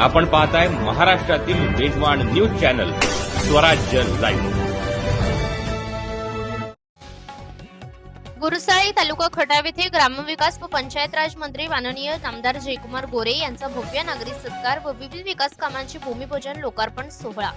आपण पाहताय महाराष्ट्रातील वेगवान news channel Swarajya live. Gurusali taluka Khatav येथे ग्रामविकास व पंचायत राज मंत्री माननीय नामदार जयकुमार गोरे यांचा भव्य नागरिक सत्कार व विविध विकास कामांचे भूमिपूजन लोकार्पण सोहळा.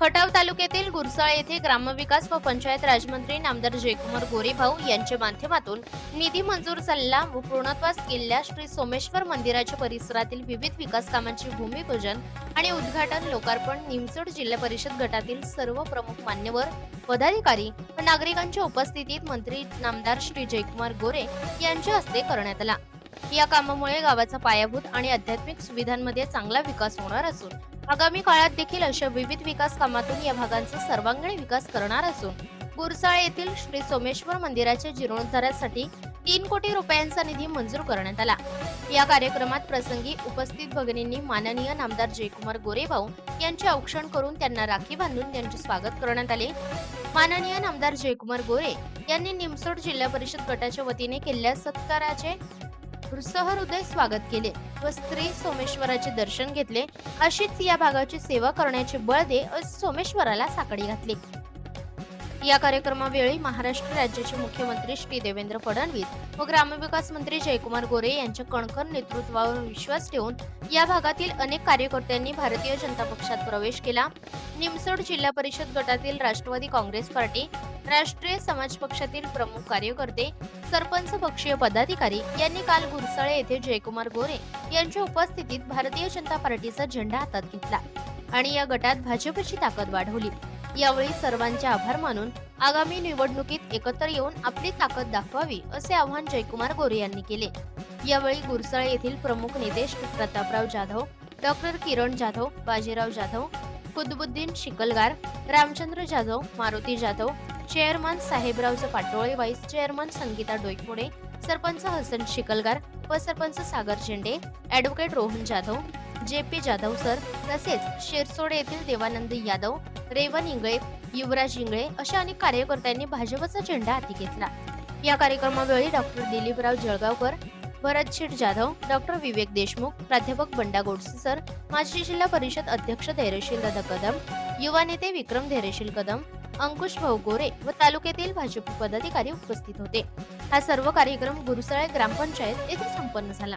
खटाव तालुक्यातील गुरसाळ येथे ग्रामविकास व पंचायत राजमंत्री नामदार जयकुमार गोरेभाऊ यांच्या माध्यमातून निधी मंजूर झालेला व पूर्णत्वास गेलेल्या श्री सोमेश्वर मंदिराच्या परिसरातील विविध विकास कामांचे भूमिपूजन आणि उद्घाटन लोकार्पण निमसोड जिल्हा परिषद गटातील सर्व प्रमुख मान्यवर पदाधिकारी व नागरिकांच्या उपस्थितीत मंत्री नामदार श्री जयकुमार गोरे यांच्या हस्ते करण्यात आला. या कामामुळे गावाचा पायाभूत आणि आध्यात्मिक सुविधांमध्ये चांगला विकास होणार असून आगामी काळात देखील अशा विविध विकास कामातून या भागांचा सर्वांगीण विकास करणार असून गुरसाळ येथील श्री सोमेश्वर मंदिराच्या जीर्णोद्धारासाठी तीन कोटी रुपयांचा निधी मंजूर करण्यात आला. या कार्यक्रमात प्रसंगी उपस्थित भगिनींनी माननीय नामदार जयकुमार गोरेभाऊ यांचे औक्षण करून त्यांना राखी बांधून त्यांचे स्वागत करण्यात आले. माननीय नामदार जयकुमार गोरे यांनी निमसोड जिल्हा परिषद गटाच्या वतीने केलेल्या सत्काराचे सहृदय स्वागत केले व स्त्री सोमेश्वराचे दर्शन घेतले. अशीच या भागाची सेवा करण्याचे बळ दे सोमेश्वराला साकडी घातली. या कार्यक्रमावेळी महाराष्ट्र राज्याचे मुख्यमंत्री श्री देवेंद्र फडणवीस व ग्रामविकास मंत्री जयकुमार गोरे यांच्या कणखर नेतृत्वावर विश्वास ठेवून या भागातील अनेक कार्यकर्त्यांनी भारतीय जनता पक्षात प्रवेश केला. निमसोड जिल्हा परिषद गटातील राष्ट्रवादी काँग्रेस पार्टी राष्ट्रीय समाज पक्षातील प्रमुख कार्यकर्ते सरपंच पक्षीय पदाधिकारी यांनी काल गुरसाळे येथे जयकुमार गोरे यांच्या उपस्थितीत भारतीय जनता पार्टीचा झेंडा हातात घेतला आणि या गटात भाजपची ताकद वाढवली. यावेळी सर्वांचे आभार मानून आगामी निवडणुकीत एकत्र येऊन आपली ताकद दाखवावी असे आवाहन जयकुमार गोरे यांनी केले. यावेळी गुरसाळे येथील प्रमुख नेते Prataprao Jadhav doctor Kiran Jadhav Bajirao Jadhav Kutbuddin Shikalgar Ramchandra Jadhav Maruti Jadhav chairman Sahebrao Patole vice chairman Sangita Doiphode sarpanch Hasan Shikalgar उपसरपंच सागर झेंडे advocate Rohan Jadhav J P Jadhav sir तसेच शिरसोड येथील देवानंद यादव रेवन इंगळे युवराज इंगळे अशा अनेक कार्यकर्त्यांनी भाजपचा झेंडा हाती घेतला. या कार्यक्रमावेळी डॉक्टर दिलीपराव जळगावकर भरत शेठ जाधव डॉक्टर विवेक देशमुख प्राध्यापक बंडा गोडसे सर माजी जिल्हा परिषद अध्यक्ष धैर्यशील दादा कदम युवा नेते विक्रम धैर्यशील कदम अंकुश भाऊ गोरे व तालुक्यातील भाजप पदाधिकारी उपस्थित होते. हा सर्व कार्यक्रम गुरुसराय ग्रामपंचायत येथे संपन्न झाला.